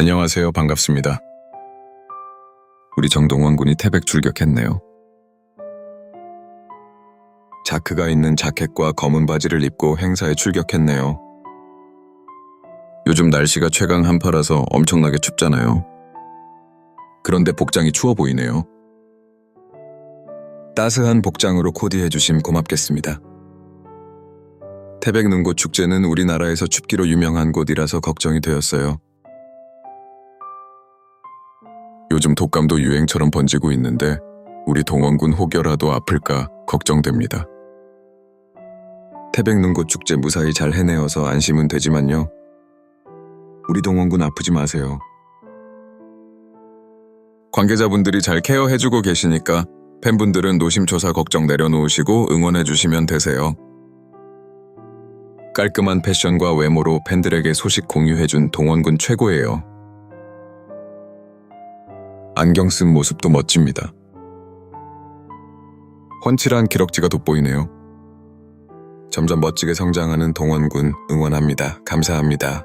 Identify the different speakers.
Speaker 1: 안녕하세요. 반갑습니다. 우리 정동원 군이 태백 출격했네요. 자크가 있는 자켓과 검은 바지를 입고 행사에 출격했네요. 요즘 날씨가 최강 한파라서 엄청나게 춥잖아요. 그런데 복장이 추워 보이네요. 따스한 복장으로 코디해 주심 고맙겠습니다. 태백 능고 축제는 우리나라에서 춥기로 유명한 곳이라서 걱정이 되었어요. 요즘 독감도 유행처럼 번지고 있는데 우리 동원군 혹여라도 아플까 걱정됩니다. 태백능고 축제 무사히 잘 해내어서 안심은 되지만요. 우리 동원군 아프지 마세요. 관계자분들이 잘 케어해주고 계시니까 팬분들은 노심초사 걱정 내려놓으시고 응원해주시면 되세요. 깔끔한 패션과 외모로 팬들에게 소식 공유해준 동원군 최고예요. 안경 쓴 모습도 멋집니다. 훤칠한 기럭지가 돋보이네요. 점점 멋지게 성장하는 동원군 응원합니다. 감사합니다.